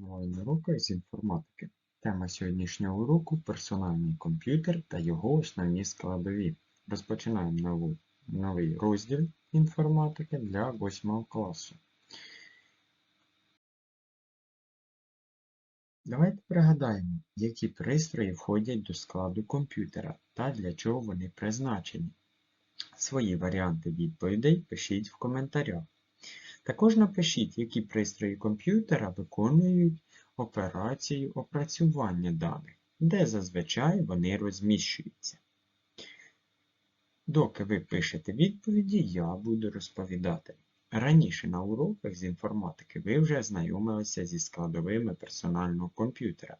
онлайн-уроках з інформатики. Тема сьогоднішнього уроку персональний комп'ютер та його основні складові. Розпочинаємо нову, новий розділ інформатики для 8 класу. Давайте пригадаємо, які пристрої входять до складу комп'ютера та для чого вони призначені. Свої варіанти відповідей пишіть в коментарях. Також напишіть, які пристрої комп'ютера виконують операцію опрацювання даних, де зазвичай вони розміщуються. Доки ви пишете відповіді, я буду розповідати. Раніше на уроках з інформатики ви вже знайомилися зі складовими персонального комп'ютера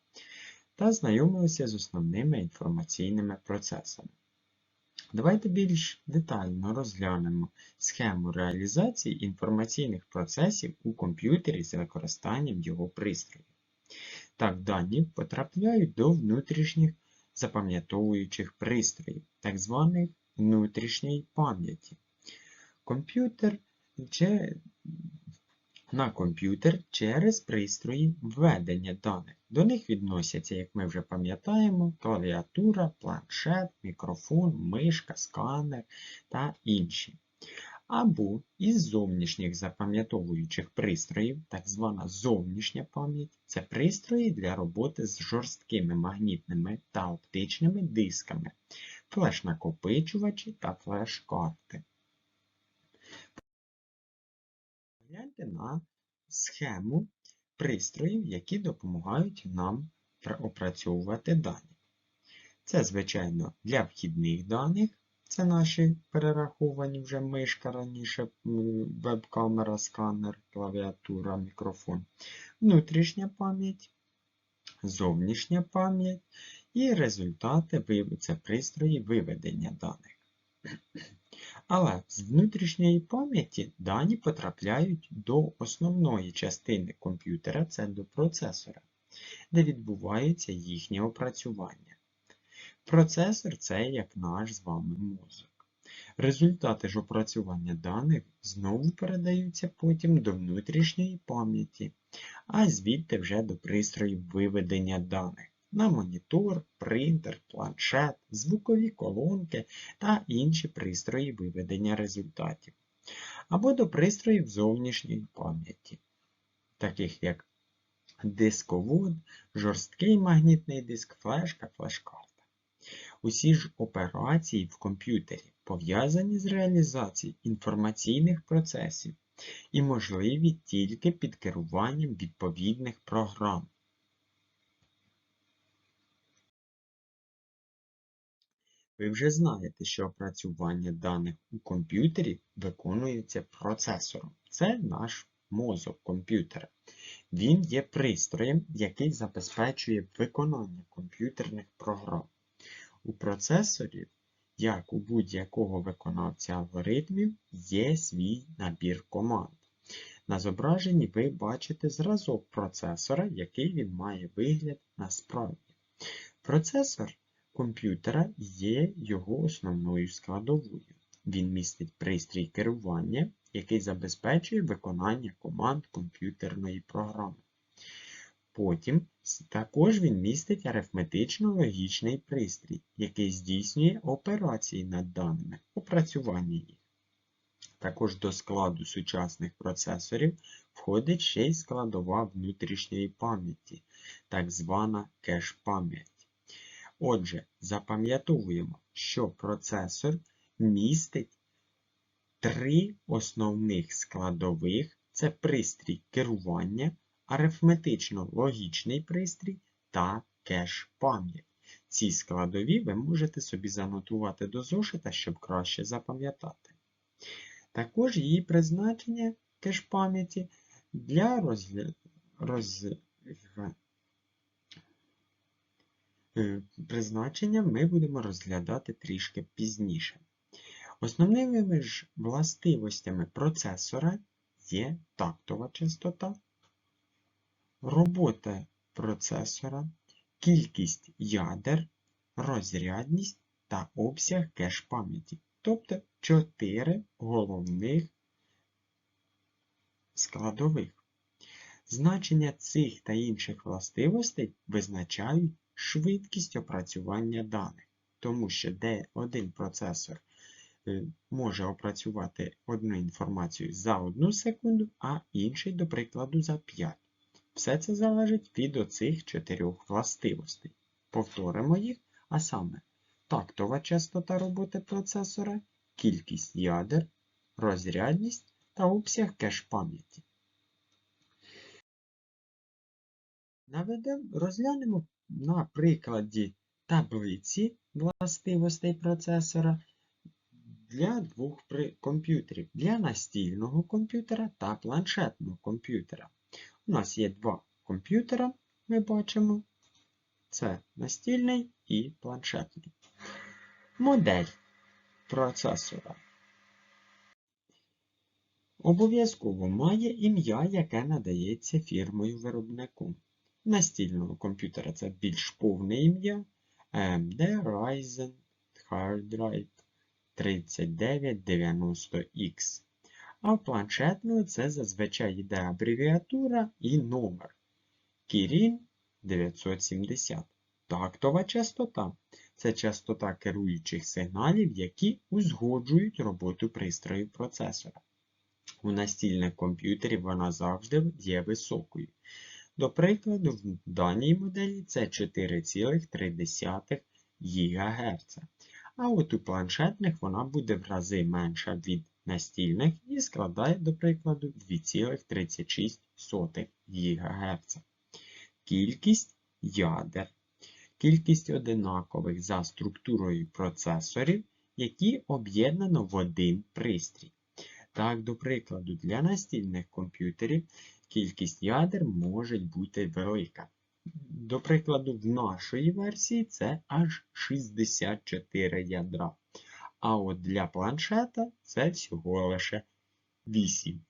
та знайомилися з основними інформаційними процесами. Давайте більш детально розглянемо схему реалізації інформаційних процесів у комп'ютері з використанням його пристроїв. Так, дані потрапляють до внутрішніх запам'ятовуючих пристроїв, так званих внутрішньої пам'яті. Комп'ютер на комп'ютер через пристрої введення даних. До них відносяться, як ми вже пам'ятаємо, клавіатура, планшет, мікрофон, мишка, сканер та інші. Або із зовнішніх запам'ятовуючих пристроїв, так звана зовнішня пам'ять, це пристрої для роботи з жорсткими магнітними та оптичними дисками, флеш-накопичувачі та флеш-карти. Погляньте на схему пристроїв, які допомагають нам опрацьовувати дані. Це, звичайно, для вхідних даних, це наші перераховані вже мишка раніше, веб-камера, сканер, клавіатура, мікрофон, внутрішня пам'ять, зовнішня пам'ять і результати це пристрої виведення даних. Але з внутрішньої пам'яті дані потрапляють до основної частини комп'ютера, це до процесора, де відбувається їхнє опрацювання. Процесор це як наш з вами мозок. Результати ж опрацювання даних знову передаються потім до внутрішньої пам'яті, а звідти вже до пристроїв виведення даних на монітор, принтер, планшет, звукові колонки та інші пристрої виведення результатів, або до пристроїв зовнішньої пам'яті, таких як дисковод, жорсткий магнітний диск, флешка, флешкарта. Усі ж операції в комп'ютері пов'язані з реалізацією інформаційних процесів і можливі тільки під керуванням відповідних програм. Ви вже знаєте, що опрацювання даних у комп'ютері виконується процесором. Це наш мозок комп'ютера. Він є пристроєм, який забезпечує виконання комп'ютерних програм. У процесорі, як у будь-якого виконавця алгоритмів, є свій набір команд. На зображенні ви бачите зразок процесора, який він має вигляд насправді. Процесор комп'ютера є його основною складовою. Він містить пристрій керування, який забезпечує виконання команд комп'ютерної програми. Потім також він містить арифметично-логічний пристрій, який здійснює операції над даними, опрацювання їх. Також до складу сучасних процесорів входить ще й складова внутрішньої пам'яті, так звана кеш-пам'ять. Отже, запам'ятовуємо, що процесор містить три основних складових це пристрій керування, арифметично-логічний пристрій та кеш-пам'ять. Ці складові ви можете собі занотувати до зошита, щоб краще запам'ятати. Також її призначення кеш-пам'яті для розгляду. Роз... Е, призначення ми будемо розглядати трішки пізніше. Основними ж властивостями процесора є тактова частота, робота процесора, кількість ядер, розрядність та обсяг кеш пам'яті, тобто 4 головних складових. Значення цих та інших властивостей визначають швидкість опрацювання даних, тому що де один процесор е, може опрацювати одну інформацію за одну секунду, а інший, до прикладу, за 5. Все це залежить від оцих чотирьох властивостей. Повторимо їх, а саме тактова частота роботи процесора, кількість ядер, розрядність та обсяг кеш пам'яті. Наведемо, розглянемо на прикладі таблиці властивостей процесора для двох комп'ютерів, для настільного комп'ютера та планшетного комп'ютера. У нас є два комп'ютера, ми бачимо. Це настільний і планшетний. Модель процесора обов'язково має ім'я, яке надається фірмою виробником. Настільного комп'ютера це більш повне ім'я AMD Ryzen Hard Drive 3990X. А в планшетного це зазвичай йде абревіатура і номер Kirin 970. Тактова частота це частота керуючих сигналів, які узгоджують роботу пристрою процесора. У настільних комп'ютерів вона завжди є високою. До прикладу, в даній моделі це 4,3 ГГц. А от у планшетних вона буде в рази менша від настільних і складає, до прикладу, 2,36 ГГц. Кількість ядер. Кількість одинакових за структурою процесорів, які об'єднано в один пристрій. Так, до прикладу, для настільних комп'ютерів кількість ядер може бути велика. До прикладу, в нашої версії це аж 64 ядра. А от для планшета це всього лише 8.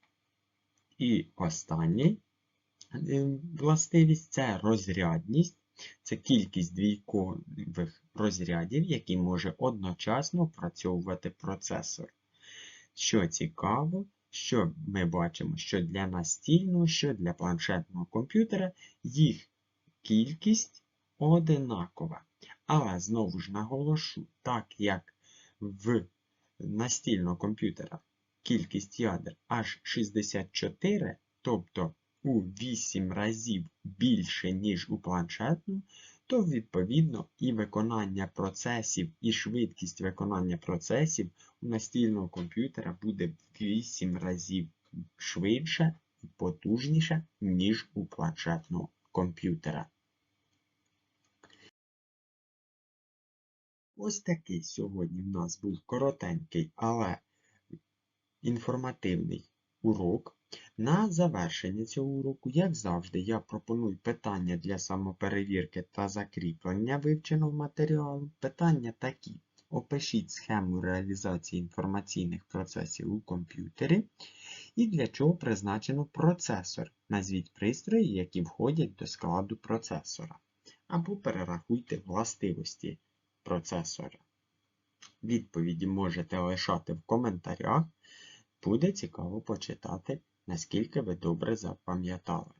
І останній властивість це розрядність. Це кількість двійкових розрядів, які може одночасно опрацьовувати процесор. Що цікаво, що ми бачимо, що для настільного, що для планшетного комп'ютера їх кількість одинакова. Але знову ж наголошу, так як в настільного комп'ютера кількість ядер аж 64, тобто у 8 разів більше, ніж у планшетному, то відповідно і виконання процесів, і швидкість виконання процесів у настільного комп'ютера буде в 8 разів швидше і потужніше, ніж у планшетного комп'ютера. Ось такий сьогодні в нас був коротенький, але інформативний урок. На завершення цього уроку, як завжди, я пропоную питання для самоперевірки та закріплення вивченого матеріалу. Питання такі. Опишіть схему реалізації інформаційних процесів у комп'ютері. І для чого призначено процесор. Назвіть пристрої, які входять до складу процесора. Або перерахуйте властивості процесора. Відповіді можете лишати в коментарях. Буде цікаво почитати, наскільки ви добре запам'ятали.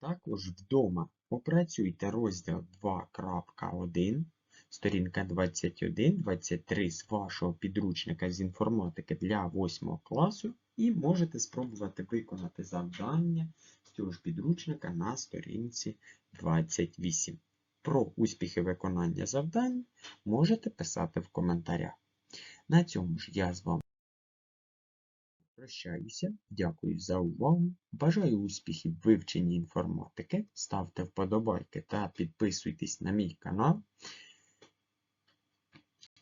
Також вдома опрацюйте розділ 2.1, сторінка 21-23 з вашого підручника з інформатики для 8 класу і можете спробувати виконати завдання з цього ж підручника на сторінці 28. Про успіхи виконання завдань можете писати в коментарях. На цьому ж я з вами прощаюся. Дякую за увагу. Бажаю успіхів в вивченні інформатики. Ставте вподобайки та підписуйтесь на мій канал.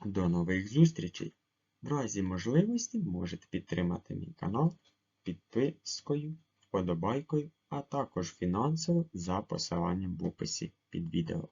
До нових зустрічей! В разі можливості можете підтримати мій канал підпискою, вподобайкою, а також фінансово за посиланням в описі під відео.